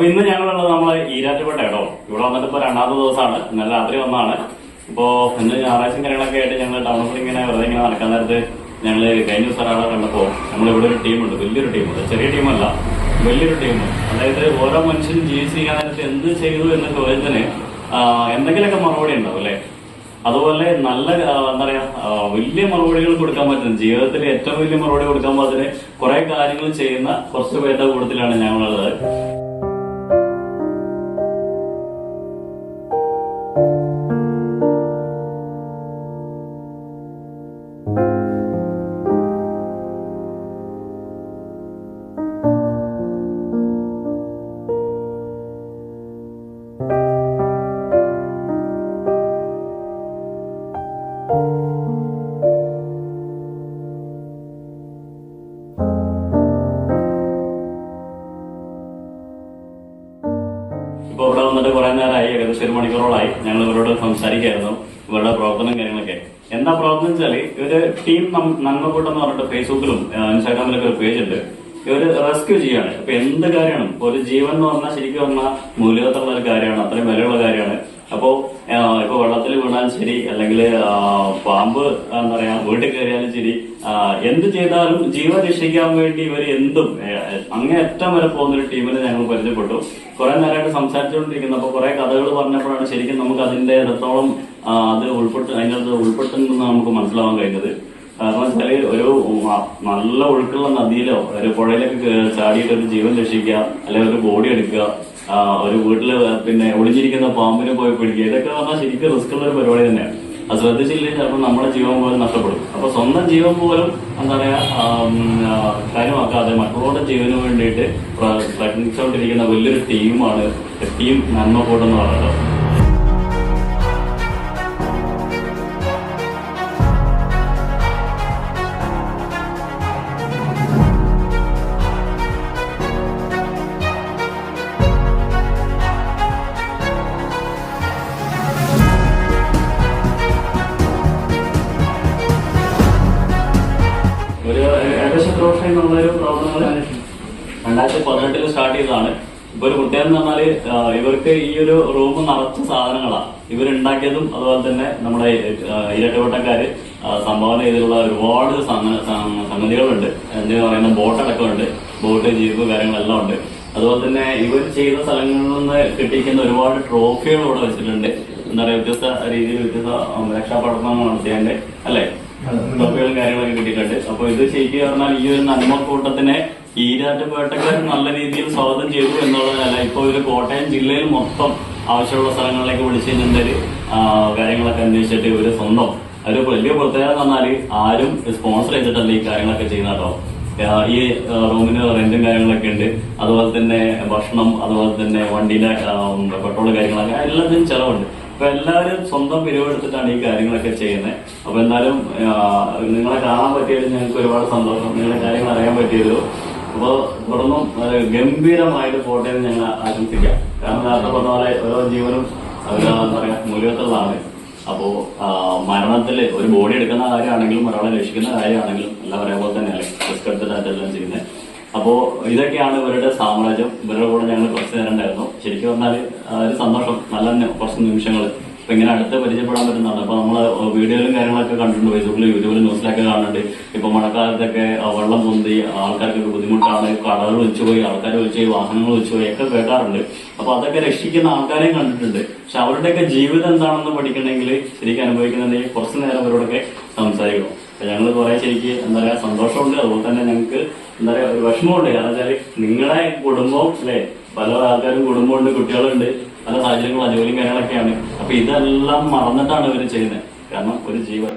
അപ്പൊ ഇന്ന് ഞങ്ങളുള്ളത് നമ്മളെ ഈരാറ്റുപേട്ട ഇടോ ഇവിടെ വന്നിട്ട് ഇപ്പൊ രണ്ടാമത്തെ ദിവസമാണ്. ഇന്നലെ രാത്രി വന്നാണ് ഇപ്പോ ഇന്ന് ഞായറാഴ്ച കാര്യങ്ങളൊക്കെ ആയിട്ട് ഞങ്ങൾ ടൗണിൽ ഇങ്ങനെ വെറുതെ ഇങ്ങനെ നടക്കാൻ നേരത്ത് ഞങ്ങൾ കഴിഞ്ഞ ദിവസം ഒരാളെ കണ്ടപ്പോ നമ്മളിവിടെ ഒരു ടീമുണ്ട്. വലിയൊരു ടീമുണ്ട്. ചെറിയ ടീമല്ല. വലിയൊരു ടീം അതായത് ഓരോ മനുഷ്യനും ജീവിച്ചിരിക്കാൻ നേരത്ത് എന്ത് ചെയ്തു എന്ന ചോദ്യത്തിന് എന്തെങ്കിലുമൊക്കെ മറുപടി ഉണ്ടാവും അല്ലെ? അതുപോലെ നല്ല എന്താ പറയാ വലിയ മറുപടികൾ കൊടുക്കാൻ പറ്റുന്ന ജീവിതത്തിൽ ഏറ്റവും വലിയ മറുപടി കൊടുക്കാൻ പറ്റുന്ന കുറെ കാര്യങ്ങൾ ചെയ്യുന്ന കുറച്ച് പേരുടെ കൂട്ടത്തിലാണ് ഞങ്ങളുള്ളത്. ഏകദേശം ഒരു മണിക്കൂറോളായി ഞങ്ങൾ ഇവരോട് സംസാരിക്കായിരുന്നു ഇവരുടെ പ്രവർത്തനം കാര്യങ്ങളൊക്കെ. എന്താ പ്രവർത്തനം വെച്ചാൽ ഇവർ ടീം നന്മക്കൂട്ടം എന്ന് പറഞ്ഞിട്ട് ഫേസ്ബുക്കിലും ഇൻസ്റ്റാഗ്രാമിലൊക്കെ ഒരു പേജ് ഉണ്ട്. ഇവർ റെസ്ക്യൂ ചെയ്യാണ് ഇപ്പൊ എന്ത് കാര്യമാണ്? ഒരു ജീവൻ എന്ന് പറഞ്ഞാൽ ശരിക്കും പറഞ്ഞാൽ മൂല്യവത്തുള്ള ഒരു കാര്യമാണ് അത്രയും വിലയുള്ള കാര്യമാണ്. അപ്പോ ആ, ഇപ്പൊ വെള്ളത്തിൽ വീണാലും ശരി അല്ലെങ്കിൽ പാമ്പ് എന്താ പറയാ വീട്ടിൽ കയറിയാലും ശരി എന്ത് ചെയ്താലും ജീവൻ രക്ഷിക്കാൻ വേണ്ടി ഇവർ എന്തും അങ്ങേയറ്റം വരെ പോകുന്ന ഒരു ടീമിനെ ഞങ്ങൾ പരിചയപ്പെട്ടു. കുറെ നേരമായിട്ട് സംസാരിച്ചുകൊണ്ടിരിക്കുന്നു. അപ്പൊ കുറെ കഥകൾ പറഞ്ഞപ്പോഴാണ് ശരിക്കും നമുക്ക് അതിന്റെ ആ, അത് ഉൾപ്പെട്ട് അതിനകത്ത് ഉൾപ്പെട്ടെന്ന് നമുക്ക് മനസ്സിലാവാൻ കഴിഞ്ഞത്. കാരണം വെച്ചാൽ ഒരു നല്ല ഒഴുക്കുള്ള നദിയിലോ ഒരു പുഴയിലൊക്കെ ചാടിയിട്ട് ഒരു ജീവൻ രക്ഷിക്കുക അല്ലെങ്കിൽ ഒരു ബോഡി എടുക്കുക ഒരു വീട്ടിൽ പിന്നെ ഒളിഞ്ഞിരിക്കുന്ന പാമ്പിനെ പോയി പിടിക്കുക. ഇതൊക്കെ പറഞ്ഞാൽ ശരിക്കും റിസ്ക് ഉള്ള ഒരു പരിപാടി തന്നെയാണ്. അത് ശ്രദ്ധിച്ചില്ലെങ്കിൽ ചിലപ്പോൾ നമ്മുടെ ജീവൻ പോലും നഷ്ടപ്പെടും. അപ്പൊ സ്വന്തം ജീവൻ പോലും എന്താ പറയാ ആ, ഉം, ആ, കാര്യമാക്കാതെ മറ്റുള്ളവരുടെ ജീവന് വേണ്ടിയിട്ട് പ്ര- പ്രയത്നിച്ചുകൊണ്ടിരിക്കുന്ന വലിയൊരു ടീമാണ് ടീം നന്മ കൂടെന്ന് പറയുന്നത്. സ്റ്റാർട്ട് ചെയ്തതാണ്. ഇപ്പൊ ഒരു പ്രത്യേകത എന്ന് പറഞ്ഞാൽ ഇവർക്ക് ഈ ഒരു റൂം നിറച്ച സാധനങ്ങളാണ് ഇവരുണ്ടാക്കിയതും അതുപോലെ തന്നെ നമ്മുടെ ഇരട്ടവട്ടക്കാര് സംഭാവന ചെയ്തിട്ടുള്ള ഒരുപാട് സംഗതികളുണ്ട്. എന്തിനു പറയുന്ന ബോട്ട് അടക്കമുണ്ട്. ബോട്ട് ജീപ്പ് കാര്യങ്ങളെല്ലാം ഉണ്ട്. അതുപോലെ തന്നെ ഇവർ ചെയ്ത സ്ഥലങ്ങളിൽ നിന്ന് കിട്ടിയിരിക്കുന്ന ഒരുപാട് ട്രോഫികൾ ഇവിടെ വെച്ചിട്ടുണ്ട്. എന്താ പറയുക വ്യത്യസ്ത രീതിയിൽ വ്യത്യസ്ത രക്ഷാപ്രവർത്തനം നടത്തിയതിന്റെ അല്ലെ? ട്രോഫികളും കാര്യങ്ങളൊക്കെ കിട്ടിയിട്ടുണ്ട്. അപ്പൊ ഇത് ശരിക്കും പറഞ്ഞാൽ ഈ ഒരു നന്മക്കൂട്ടത്തിനെ ഈരാറ്റുപേട്ടക്കാർ നല്ല രീതിയിൽ സ്വാഗതം ചെയ്തു എന്നുള്ളതല്ല. ഇപ്പൊ ഒരു കോട്ടയം ജില്ലയിൽ മൊത്തം ആവശ്യമുള്ള സ്ഥലങ്ങളിലേക്ക് വിളിച്ചു കഴിഞ്ഞാൽ കാര്യങ്ങളൊക്കെ അന്വേഷിച്ചിട്ട് ഇവർ സ്വന്തം ഒരു വലിയ പ്രത്യേകത പറഞ്ഞാൽ ആരും സ്പോൺസർ ചെയ്തിട്ടല്ല ഈ കാര്യങ്ങളൊക്കെ ചെയ്യുന്ന കേട്ടോ. ഈ റൂമിന് റെന്റും കാര്യങ്ങളൊക്കെ ഉണ്ട്. അതുപോലെ തന്നെ ഭക്ഷണം അതുപോലെ തന്നെ വണ്ടിയിലെ പെട്രോൾ കാര്യങ്ങളൊക്കെ എല്ലാത്തിനും ചെലവുണ്ട്. അപ്പൊ എല്ലാവരും സ്വന്തം പിരിവെടുത്തിട്ടാണ് ഈ കാര്യങ്ങളൊക്കെ ചെയ്യുന്നത്. അപ്പൊ എന്തായാലും നിങ്ങളെ കാണാൻ പറ്റിയതിൽ ഞങ്ങൾക്ക് ഒരുപാട് സന്തോഷം. നിങ്ങളുടെ കാര്യങ്ങൾ അറിയാൻ പറ്റിയല്ലോ അപ്പൊ തുടർന്നും ആ, ഗംഭീരമായിട്ട് കോട്ടയം ഞങ്ങൾ ആശംസിക്കാം. കാരണം നേരത്തെ പറഞ്ഞ പോലെ ഓരോ ജീവനും എന്താ പറയാ മൂല്യത്തുള്ളതാണ് അപ്പോ മരണത്തിൽ ഒരു ബോഡി എടുക്കുന്ന കാര്യമാണെങ്കിലും ഒരാളെ രക്ഷിക്കുന്ന കാര്യമാണെങ്കിലും എല്ലാം ഒരേപോലെ തന്നെയല്ലേ? റിസ്ക് എടുത്തിട്ടായിട്ടെല്ലാം ചെയ്യുന്നത് അപ്പോ ഇതൊക്കെയാണ് ഇവരുടെ സാമ്രാജ്യം. ഇവരുടെ കൂടെ ഞങ്ങൾ കുറച്ച് നേരം ഉണ്ടായിരുന്നു. ശരിക്കും പറഞ്ഞാൽ ഒരു സന്തോഷം. നല്ല കുറച്ച് നിമിഷങ്ങൾ ഇപ്പൊ ഇങ്ങനെ അടുത്ത് പരിചയപ്പെടാൻ പറ്റുന്നതാണ് അപ്പൊ നമ്മൾ വീഡിയോയിലും കാര്യങ്ങളൊക്കെ കണ്ടിട്ടുണ്ട്. ഫേസ്ബുക്കിൽ യൂട്യൂബിൽ ന്യൂസിലൊക്കെ കാണുന്നുണ്ട്. ഇപ്പൊ മഴക്കാലത്തൊക്കെ വെള്ളം പൊന്തി ആൾക്കാർക്കൊക്കെ ബുദ്ധിമുട്ടാണ്. കടകൾ ഒഴിച്ചുപോയി ആൾക്കാർ ഒഴിച്ചുപോയി വാഹനങ്ങൾ ഒഴിച്ചുപോയി ഒക്കെ കേൾക്കാറുണ്ട്. അപ്പൊ അതൊക്കെ രക്ഷിക്കുന്ന ആൾക്കാരെയും കണ്ടിട്ടുണ്ട്. പക്ഷെ അവരുടെയൊക്കെ ജീവിതം എന്താണെന്ന് പഠിക്കണമെങ്കിൽ ശരിക്കും അനുഭവിക്കുന്നുണ്ടെങ്കിൽ കുറച്ച് നേരം അവരോടൊക്കെ സംസാരിക്കണം. അപ്പൊ ഞങ്ങൾ കുറെ ശരിക്ക് എന്താ പറയാ സന്തോഷമുണ്ട്. അതുപോലെ തന്നെ ഞങ്ങൾക്ക് എന്താ പറയാ ഒരു വിഷമമുണ്ട്. കാരണം വെച്ചാൽ നിങ്ങളുടെ കുടുംബം അല്ലെ? പല ആൾക്കാരും കുടുംബമുണ്ട് കുട്ടികളുണ്ട്. പല സാഹചര്യങ്ങളും ജോലിയും കാര്യങ്ങളൊക്കെയാണ്. അപ്പൊ ഇതെല്ലാം മറന്നിട്ടാണ് ഇവർ ചെയ്യുന്നത് കാരണം ഒരു ജീവൻ.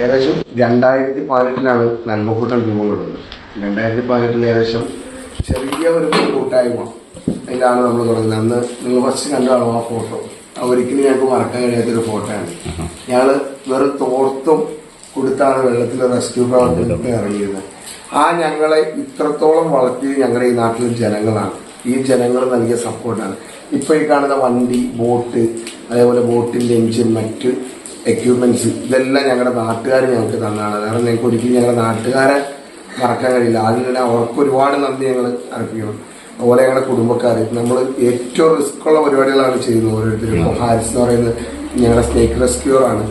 ഏകദേശം രണ്ടായിരത്തി പതിനെട്ടിലാണ് നന്മക്കൂട്ടം രൂപം കൊള്ളുന്നത് രണ്ടായിരത്തി പതിനെട്ടിൽ ഏകദേശം ചെറിയ ഒരു കൂട്ടായ്മ അതിലാണ് നമ്മൾ തുടങ്ങുന്നത്. അന്ന് നിങ്ങൾ ഫസ്റ്റ് കണ്ടാണോ ആ ഫോട്ടോ ഒരിക്കലും ഞങ്ങൾക്ക് മറക്കാൻ കഴിയാത്തൊരു ഫോട്ടോയാണ് ഞങ്ങൾ വെറും തോർത്തും കൊടുത്താണ് വെള്ളത്തിൽ റെസ്ക്യൂ പ്രവർത്തനത്തിൽ ഇറങ്ങിയത്. ആ ഞങ്ങളെ ഇത്രത്തോളം വളർത്തിയത് ഞങ്ങളുടെ ഈ നാട്ടിലെ ജനങ്ങളാണ്. ഈ ജനങ്ങൾ നൽകിയ സപ്പോർട്ടാണ് ഇപ്പോൾ ഈ കാണുന്ന വണ്ടി ബോട്ട് അതേപോലെ ബോട്ടിന്റെ എഞ്ചിൻ മറ്റ് എക്യുപ്മെന്റ്സ് ഇതെല്ലാം ഞങ്ങളുടെ നാട്ടുകാർ ഞങ്ങൾക്ക് തന്നതാണ് കാരണം ഞങ്ങൾക്ക് ഒരിക്കലും ഞങ്ങളുടെ നാട്ടുകാരെ മറക്കാൻ കഴിയില്ല. അതിന് തന്നെ അവർക്ക് ഒരുപാട് നന്ദി ഞങ്ങൾ അർപ്പിക്കണം. അതുപോലെ ഞങ്ങളുടെ കുടുംബക്കാർ നമ്മൾ ഏറ്റവും റിസ്ക് ഉള്ള പരിപാടികളാണ് ചെയ്യുന്നത് ഓരോരുത്തരും. ഹാരിസ് എന്ന് പറയുന്നത് ഞങ്ങളുടെ സ്നേക്ക് റെസ്ക്യൂർ ആണ്.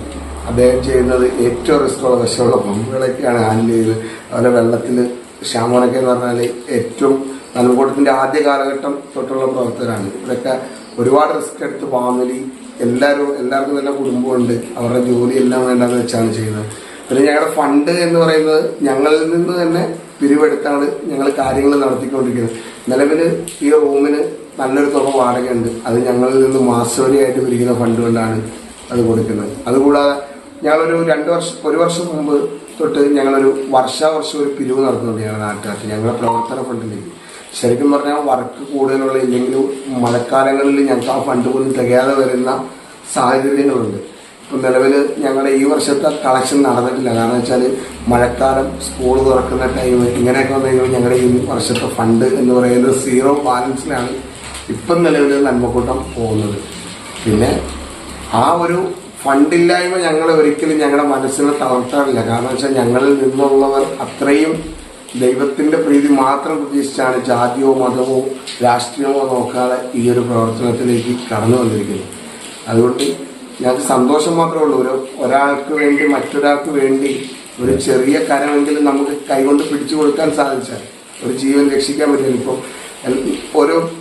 അദ്ദേഹം ചെയ്യുന്നത് ഏറ്റവും റിസ്ക് ഉള്ള വിഷമുള്ള പമ്പുകളൊക്കെയാണ് ഹാൻഡിൽ ചെയ്തത് അതുപോലെ വെള്ളത്തിൽ ശ്യാമോനൊക്കെ എന്ന് പറഞ്ഞാൽ ഏറ്റവും നല്ലകൂട്ടത്തിന്റെ ആദ്യ കാലഘട്ടം തൊട്ടുള്ള പ്രവർത്തകരാണ്. ഇവരൊക്കെ ഒരുപാട് റിസ്ക് എടുത്ത് ഫാമിലി എല്ലാവരും എല്ലാവർക്കും നല്ല കുടുംബമുണ്ട്. അവരുടെ ജോലി എല്ലാം വേണ്ടെന്ന് വെച്ചാണ് ചെയ്യുന്നത്. പിന്നെ ഞങ്ങളുടെ ഫണ്ട് എന്ന് പറയുന്നത് ഞങ്ങളിൽ നിന്ന് തന്നെ പിരിവെടുത്താണ് ഞങ്ങൾ കാര്യങ്ങൾ നടത്തിക്കൊണ്ടിരിക്കുന്നത്. നിലവിൽ ഈ റൂമിന് നല്ലൊരു തുക വാടകയുണ്ട്. അത് ഞങ്ങളിൽ നിന്ന് മാസവരിയായിട്ട് പിരിക്കുന്ന ഫണ്ട് കൊണ്ടാണ് അത് കൊടുക്കുന്നത്. അതുകൂടാതെ ഞങ്ങളൊരു രണ്ട് വർഷം ഒരു വർഷം മുമ്പ് തൊട്ട് ഞങ്ങളൊരു വർഷാവർഷം ഒരു പിരിവ് നടത്തുന്നുണ്ട് ഞങ്ങളുടെ നാട്ടുകാർക്ക് ഞങ്ങളുടെ പ്രവർത്തന ഫണ്ടിലേക്ക് ശരിക്കും പറഞ്ഞാൽ വർക്ക് കൂടുതലുള്ള ഇല്ലെങ്കിലും മഴക്കാലങ്ങളിൽ ഞങ്ങൾക്ക് ആ ഫണ്ട് പോലും തികയാതെ വരുന്ന സാഹചര്യങ്ങളുണ്ട്. ഇപ്പം നിലവിൽ ഞങ്ങളുടെ ഈ വർഷത്തെ കളക്ഷൻ നടന്നിട്ടില്ല. കാരണം വെച്ചാൽ മഴക്കാലം സ്കൂൾ തുറക്കുന്ന ടൈം ഇങ്ങനെയൊക്കെ വന്നു കഴിഞ്ഞാൽ ഞങ്ങളുടെ ഈ വർഷത്തെ ഫണ്ട് എന്ന് പറയുന്നത് സീറോ ബാലൻസിലാണ് ഇപ്പം നിലവിൽ നന്മക്കൂട്ടം പോകുന്നത്. പിന്നെ ആ ഒരു ഫണ്ടില്ലായ്മ ഞങ്ങൾ ഒരിക്കലും ഞങ്ങളുടെ മനസ്സിനെ തളർത്താറില്ല. കാരണം വെച്ചാൽ ഞങ്ങളിൽ നിന്നുള്ളവർ അത്രയും ദൈവത്തിന്റെ പ്രീതി മാത്രം പ്രതീക്ഷിച്ചാണ് ജാതിയോ മതമോ രാഷ്ട്രീയമോ നോക്കാതെ ഈ ഒരു പ്രവർത്തനത്തിലേക്ക് കടന്നു വന്നിരിക്കുന്നത്. അതുകൊണ്ട് ഞങ്ങൾക്ക് സന്തോഷം മാത്രമേ ഉള്ളൂ. ഒരു ഒരാൾക്ക് വേണ്ടി മറ്റൊരാൾക്ക് വേണ്ടി ഒരു ചെറിയ കരമെങ്കിലും നമുക്ക് കൈകൊണ്ട് പിടിച്ചു കൊടുക്കാൻ സാധിച്ചാൽ ഒരു ജീവൻ രക്ഷിക്കാൻ പറ്റില്ല. ഇപ്പോൾ ഓരോ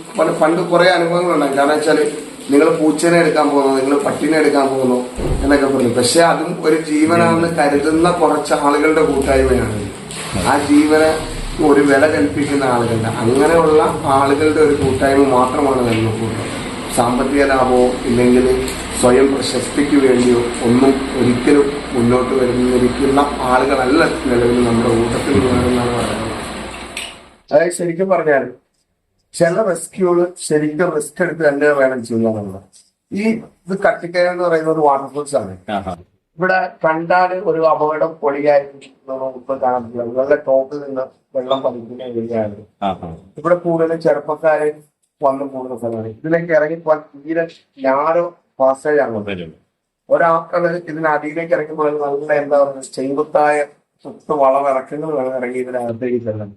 പണ്ട് കുറേ അനുഭവങ്ങളുണ്ടാകും കാരണം വെച്ചാൽ നിങ്ങൾ പൂച്ചനെ എടുക്കാൻ പോകുന്നു നിങ്ങൾ പട്ടിനെ എടുക്കാൻ പോകുന്നു എന്നൊക്കെ പറഞ്ഞു. പക്ഷെ അതും ഒരു ജീവനാണെന്ന് കരുതുന്ന കുറച്ച് ആളുകളുടെ കൂട്ടായ്മയാണ്. ആ ജീവനെ ഒരു വില കൽപ്പിക്കുന്ന ആളുകളുടെ അങ്ങനെയുള്ള ആളുകളുടെ ഒരു കൂട്ടായ്മ മാത്രമാണ് നിലനിൽക്കുന്നത് സാമ്പത്തിക ലാഭമോ ഇല്ലെങ്കിൽ സ്വയം പ്രശസ്തിക്ക് വേണ്ടിയോ ഒന്നും ഒരിക്കലും മുന്നോട്ട് വരുന്നിരിക്കുന്ന ആളുകളല്ല നിലവിൽ നമ്മുടെ കൂട്ടത്തിൽ വേണമെന്നാണ് പറയുന്നത്. അതായത് ശരിക്കും പറഞ്ഞാൽ ചില റിസ്ക്കുകൾ ശരിക്കും റിസ്ക് എടുത്ത് തന്നെ വേണം ചെയ്യാനുള്ളത് ഈ ഇത് കട്ടിക്കയ എന്ന് പറയുന്ന ഒരു വാട്ടർഫോൾസ് ആണ്. ഇവിടെ കണ്ടാൽ ഒരു അപകടം പൊളിയായിരിക്കും കാണാൻ പറ്റില്ല നിങ്ങളുടെ ടോപ്പിൽ നിന്ന് വെള്ളം പതിക്കുന്ന ഏരിയയാണ്. ഇവിടെ കൂടുതലും ചെറുപ്പക്കാര് വന്നു കൂടുന്ന സ്ഥലമാണ്. ഇതിലേക്ക് ഇറങ്ങി പോകാൻ തീരെ ഞാനോ പാസേജ് ആണ് ഒരാൾക്കത് ഇതിനടിയിലേക്ക് ഇറങ്ങി പോയാൽ നല്ല എന്താ പറയുക ചെങ്കുത്തായ സ്വത്ത് വളവിറക്കങ്ങൾ വേണം ഇറങ്ങി ഇതിനകത്തേക്ക് ചെല്ലണം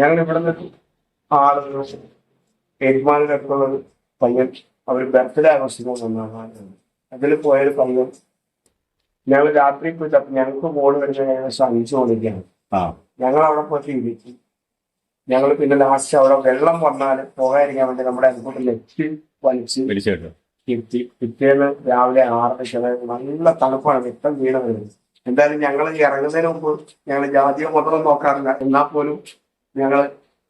ഞങ്ങൾ ഇവിടെ നിന്ന് ആളുകൾ യജമാനൊക്കെ ഒരു പയ്യൻ അവർ ബർത്ത്ഡേ ആഘോഷിക്കുന്നു അതിൽ പോയൊരു പയ്യൻ ഞങ്ങൾ രാത്രി പോയിട്ട് അപ്പൊ ഞങ്ങൾക്ക് ബോൾ വരുന്ന ഏകദേശം അഞ്ചു മണിക്കാണ് ഞങ്ങൾ അവിടെ പോയി ഇരിച്ചു ഞങ്ങൾ പിന്നെ ലാസ്റ്റ് അവിടെ വെള്ളം വന്നാൽ പോകാതിരിക്കാൻ വേണ്ടി നമ്മുടെ അനുഭവത്തിൽ എത്തി വലിച്ച് ഇരുത്തി പിറ്റേന്ന് രാവിലെ ആറരയ്ക്ക് നല്ല തണുപ്പാണ്. വ്യക്തം വീണ് വരുന്നത് എന്തായാലും ഞങ്ങൾ ഇറങ്ങുന്നതിന് മുമ്പ് ഞങ്ങൾ ജാതിയോ മതമോ നോക്കാറില്ല. എന്നാൽ പോലും ഞങ്ങൾ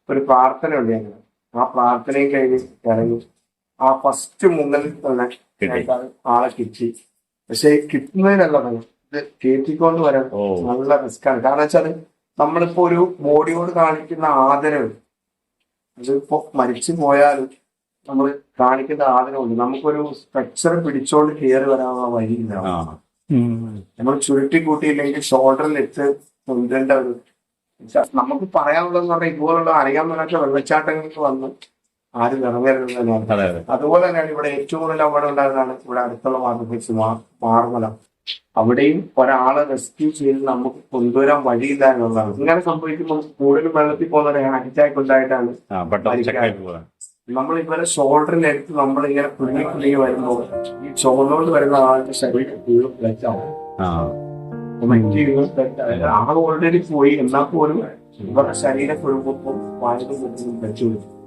ഒരു പ്രാർത്ഥന ഉണ്ട് ഞങ്ങൾ ആ പ്രാർത്ഥനയും കഴിഞ്ഞ് ഇറങ്ങി. ആ ഫസ്റ്റ് മുന്നിൽ തന്നെ ആളെ കിട്ടി. പക്ഷെ കിട്ടുന്നതിനല്ല തന്നെ ഇത് കയറ്റിക്കൊണ്ട് വരാൻ നല്ല റിസ്ക്കാണ് കാരണം വെച്ചാൽ നമ്മളിപ്പോ ഒരു ബോഡിയോട് കാണിക്കുന്ന ആദരവ്. അതിപ്പോ മരിച്ചു പോയാലും നമ്മൾ കാണിക്കുന്ന ആദരവുണ്ട് നമുക്കൊരു സ്ട്രക്ചർ പിടിച്ചോണ്ട് കയറി വരാനുള്ള വഴിയില്ല. നമ്മൾ ചുരുട്ടി കൂട്ടിയില്ലെങ്കിൽ ഷോൾഡറിൽ ഇട്ട് കൊണ്ടുവരേണ്ട ഒരു നമുക്ക് പറയാനുള്ളതെന്ന് പറഞ്ഞാൽ ഇതുപോലുള്ള അറിയാൻ പറ്റാത്ത വെള്ളച്ചാട്ടങ്ങൾക്ക് വന്ന് ആരും ഇറങ്ങരുത് തന്നെയാണ് അതെ അതെ. അതുപോലെ തന്നെയാണ് ഇവിടെ ഏറ്റവും കൂടുതൽ അപകടം ഉണ്ടായതാണ് ഇവിടെ അടുത്തുള്ള വാർദ്ധക്യ മാർമല. അവിടെയും ഒരാളെ റെസ്ക്യൂ ചെയ്ത് നമുക്ക് കൊണ്ടുവരാൻ വഴിയില്ല എന്നുള്ളതാണ്. ഇങ്ങനെ സംഭവിക്കുമ്പോൾ കൂടുതലും വെള്ളത്തിൽ പോകുന്ന അറ്റാക്ക് ഉണ്ടായിട്ടാണ് നമ്മൾ ഇവരെ ഷോൾഡറിൽ എടുത്ത് നമ്മൾ ഇങ്ങനെ കുടുങ്ങി കുടുങ്ങി വരുമ്പോൾ ഈ ഷോൾഡറിൽ വരുന്ന ആളുടെ ശരീരം ഫുള്ളും ബ്ലഡ് ആവും. ആൾ ഓൾറെഡി പോയി. എന്നാൽ പോലും ഇവരുടെ ശരീരം കുഴുമ്പുമ്പോൾ വായു ബ്ലഡ് കൊടുക്കും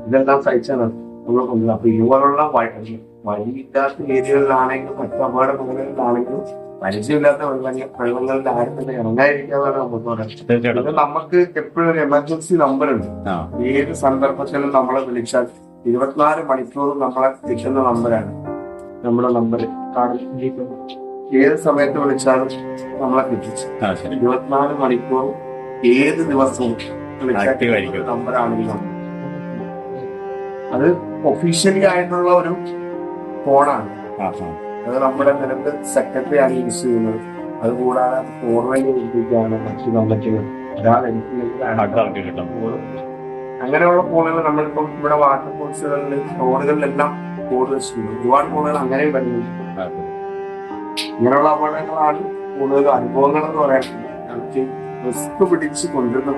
ഇതെല്ലാം സഹിച്ചാണ് നമ്മൾ കൊണ്ടുള്ളത് അപ്പൊ ഇതുപോലുള്ള വഴി വഴിയില്ലാത്ത ഏരിയകളിലാണെങ്കിലും മറ്റു അപകട മേഖലകളിലാണെങ്കിലും പരിചയമില്ലാത്ത വെള്ളം വെള്ളങ്ങളിൽ ആരും തന്നെ ഇറങ്ങാതിരിക്കാന്നാണ് നമുക്ക് പറയുന്നത് നമുക്ക് എപ്പോഴും ഒരു എമർജൻസി നമ്പർ ഉണ്ട് ഏത് സന്ദർഭത്തിലും നമ്മളെ വിളിച്ചാൽ ഇരുപത്തിനാല് മണിക്കൂറും നമ്മളെ കിട്ടുന്ന നമ്പറാണ് നമ്മുടെ നമ്പർ ഏത് സമയത്ത് വിളിച്ചാലും നമ്മളെ കിട്ടിച്ചു ഇരുപത്തിനാല് മണിക്കൂറും ഏത് ദിവസവും ആയിരിക്കും. അത് ഒഫീഷ്യലി ആയിട്ടുള്ള ഒരു ഫോണാണ്. അത് നമ്മുടെ നിലത്ത് സെക്രട്ടറി ആണ് യൂസ് ചെയ്യുന്നത്. അതുകൂടാതെ ഫോർവേഡ് ചെയ്യിപ്പിക്കുകയാണ് മറ്റു നമുക്ക് ഒരാൾ അങ്ങനെയുള്ള ഫോണുകൾ നമ്മളിപ്പം ഇവിടെ വാട്ടർ ഫോഴ്സുകളിൽ റോഡുകളിലെല്ലാം കൂടുതൽ ഒരുപാട് ഫോണുകൾ അങ്ങനെ വരുന്നു ഇങ്ങനെയുള്ള അപകടങ്ങളാണ് കൂടുതൽ അനുഭവങ്ങൾ എന്ന് പറയാൻ റിസ്ക് പിടിച്ച് കൊണ്ടുവരുന്ന